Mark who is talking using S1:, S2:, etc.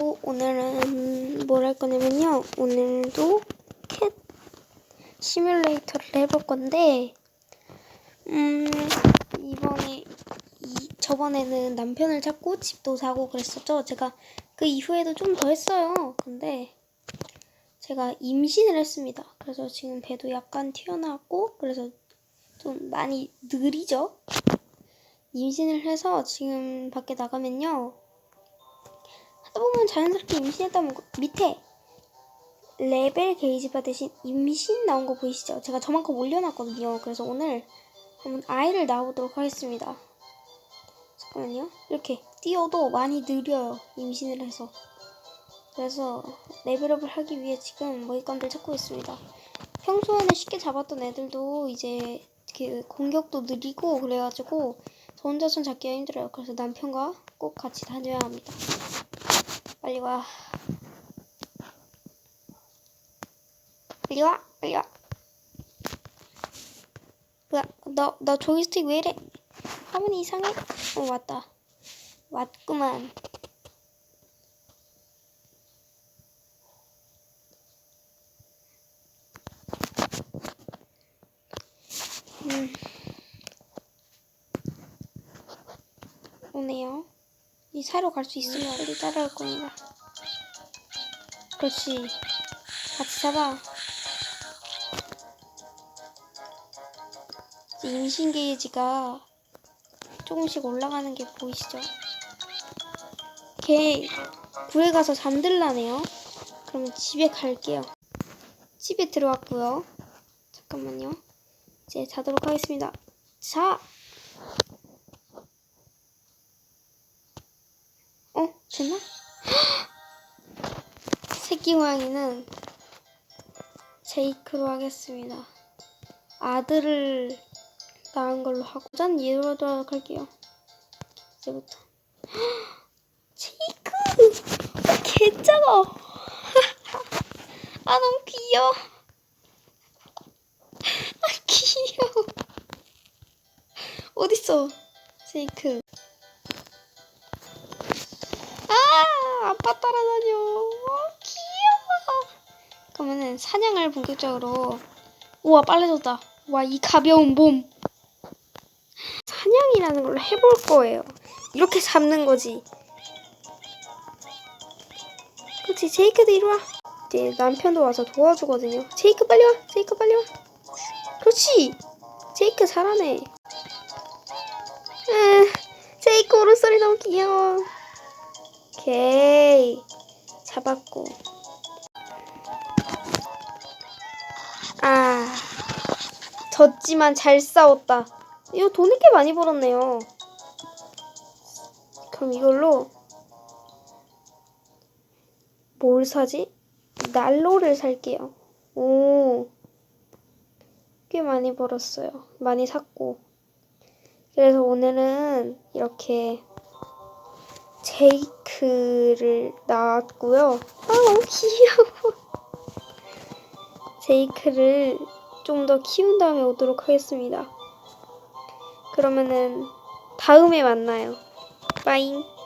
S1: 오늘은 뭘 할 거냐면요. 오늘도 캣 시뮬레이터를 해볼 건데, 음, 이번에, 이, 저번에는 남편을 찾고 집도 사고 그랬었죠. 제가 그 이후에도 좀 더 했어요. 근데 제가 임신을 했습니다. 그래서 지금 배도 약간 튀어나왔고, 그래서 좀 많이 느리죠? 임신을 해서 지금 밖에 나가면요. 하다 보면 자연스럽게 임신했다면 그 밑에 레벨 게이지바 대신 임신 나온 거 보이시죠? 제가 저만큼 올려놨거든요. 그래서 오늘 한번 아이를 낳아보도록 하겠습니다. 잠깐만요. 이렇게 뛰어도 많이 느려요. 임신을 해서. 그래서 레벨업을 하기 위해 지금 먹잇감들 찾고 있습니다. 평소에는 쉽게 잡았던 애들도 이제 그 공격도 느리고 그래가지고 저 혼자선 잡기가 힘들어요. 그래서 남편과 꼭 같이 다녀야 합니다. 빨리 와. 빨리 와. 빨리 와. 뭐야? 너, 너 조이스틱 왜 이래? 화면이 이상해? 어, 왔다. 왔구만. 음. 오네요. 이 사러 갈수 있으면 빨리 따라올 겁니다. 그렇지. 같이 잡아. 임신 게이지가 조금씩 올라가는 게 보이시죠? 걔 굴에 가서 잠들라네요. 그러면 집에 갈게요. 집에 들어왔고요. 잠깐만요. 이제 자도록 하겠습니다. 자! 어? 됐나? 새끼 고양이는 제이크로 하겠습니다. 아들을 낳은 걸로 하고 짠 얘로 하도록 할게요. 이제부터 제이크! 아, 개 작아! 아 너무 귀여워. 아 귀여워. 어딨어? 제이크. 그러면은 사냥을 본격적으로. 우와 빨라졌다. 와 이 가벼운 몸. 사냥이라는 걸 해볼 거예요. 이렇게 잡는 거지. 그렇지 제이크도 이리 와. 이제 남편도 와서 도와주거든요. 제이크 빨리 와. 제이크 빨리 와. 그렇지. 제이크 잘하네. 에, 제이크 울음소리 너무 귀여워. 오케이. 잡았고. 졌지만 잘 싸웠다. 이거 돈을 꽤 많이 벌었네요. 그럼 이걸로 뭘 사지? 난로를 살게요. 오. 꽤 많이 벌었어요. 많이 샀고. 그래서 오늘은 이렇게 제이크를 낳았고요. 아, 너무 귀여워. 제이크를 좀 더 키운 다음에 오도록 하겠습니다. 그러면은 다음에 만나요. 빠잉. 오.